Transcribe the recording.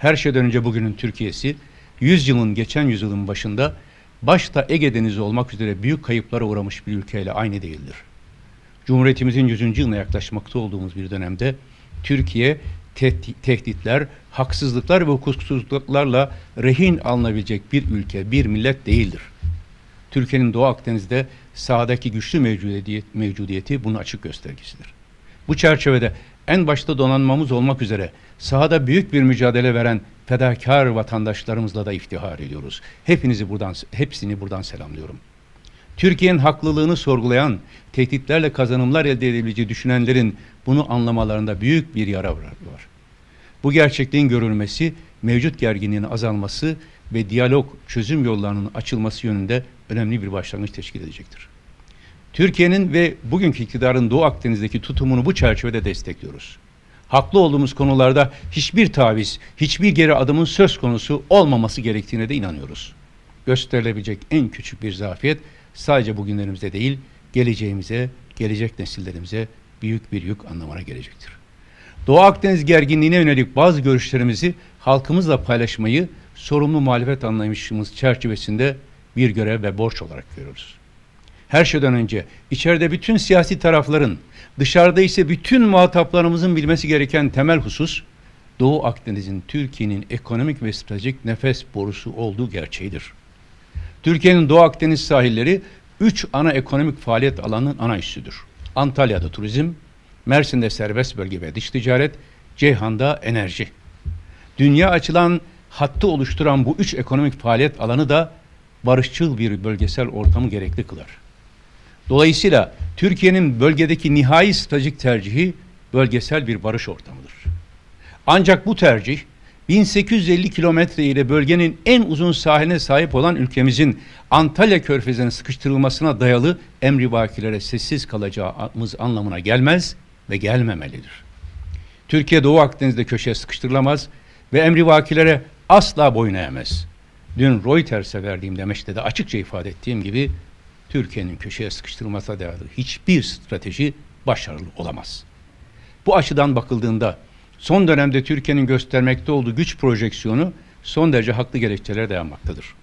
Her şeyden önce bugünün Türkiye'si 100 yılın geçen yüzyılın başında başta Ege Denizi olmak üzere büyük kayıplara uğramış bir ülkeyle aynı değildir. Cumhuriyetimizin 100. yılına yaklaşmakta olduğumuz bir dönemde Türkiye tehdi- tehditler, haksızlıklar ve hukuksuzluklarla rehin alınabilecek bir ülke, bir millet değildir. Türkiye'nin Doğu Akdeniz'de sahadaki güçlü mevcudiyet, mevcudiyeti bunun açık göstergesidir. Bu çerçevede en başta donanmamız olmak üzere sahada büyük bir mücadele veren fedakar vatandaşlarımızla da iftihar ediyoruz. Hepinizi buradan hepsini buradan selamlıyorum. Türkiye'nin haklılığını sorgulayan, tehditlerle kazanımlar elde edebileceği düşünenlerin bunu anlamalarında büyük bir yara var. Bu gerçekliğin görülmesi, mevcut gerginliğin azalması ve diyalog çözüm yollarının açılması yönünde önemli bir başlangıç teşkil edecektir. Türkiye'nin ve bugünkü iktidarın Doğu Akdeniz'deki tutumunu bu çerçevede destekliyoruz. Haklı olduğumuz konularda hiçbir taviz, hiçbir geri adımın söz konusu olmaması gerektiğine de inanıyoruz. Gösterilebilecek en küçük bir zafiyet sadece bugünlerimizde değil, geleceğimize, gelecek nesillerimize büyük bir yük anlamına gelecektir. Doğu Akdeniz gerginliğine yönelik bazı görüşlerimizi halkımızla paylaşmayı sorumlu muhalefet anlayışımız çerçevesinde bir görev ve borç olarak görüyoruz. Her şeyden önce içeride bütün siyasi tarafların, dışarıda ise bütün muhataplarımızın bilmesi gereken temel husus Doğu Akdeniz'in Türkiye'nin ekonomik ve stratejik nefes borusu olduğu gerçeğidir. Türkiye'nin Doğu Akdeniz sahilleri üç ana ekonomik faaliyet alanının ana üssüdür. Antalya'da turizm, Mersin'de serbest bölge ve dış ticaret, Ceyhan'da enerji. Dünya açılan hattı oluşturan bu üç ekonomik faaliyet alanı da barışçıl bir bölgesel ortamı gerekli kılar. Dolayısıyla Türkiye'nin bölgedeki nihai stratejik tercihi bölgesel bir barış ortamıdır. Ancak bu tercih 1850 kilometre ile bölgenin en uzun sahiline sahip olan ülkemizin Antalya Körfezi'ne sıkıştırılmasına dayalı emrivakilere sessiz kalacağımız anlamına gelmez ve gelmemelidir. Türkiye Doğu Akdeniz'de köşeye sıkıştırılamaz ve emrivakilere asla boyun eğmez. Dün Reuters'e verdiğim demeçte de açıkça ifade ettiğim gibi Türkiye'nin köşeye sıkıştırılmasına dayalı hiçbir strateji başarılı olamaz. Bu açıdan bakıldığında son dönemde Türkiye'nin göstermekte olduğu güç projeksiyonu son derece haklı gerekçelere dayanmaktadır.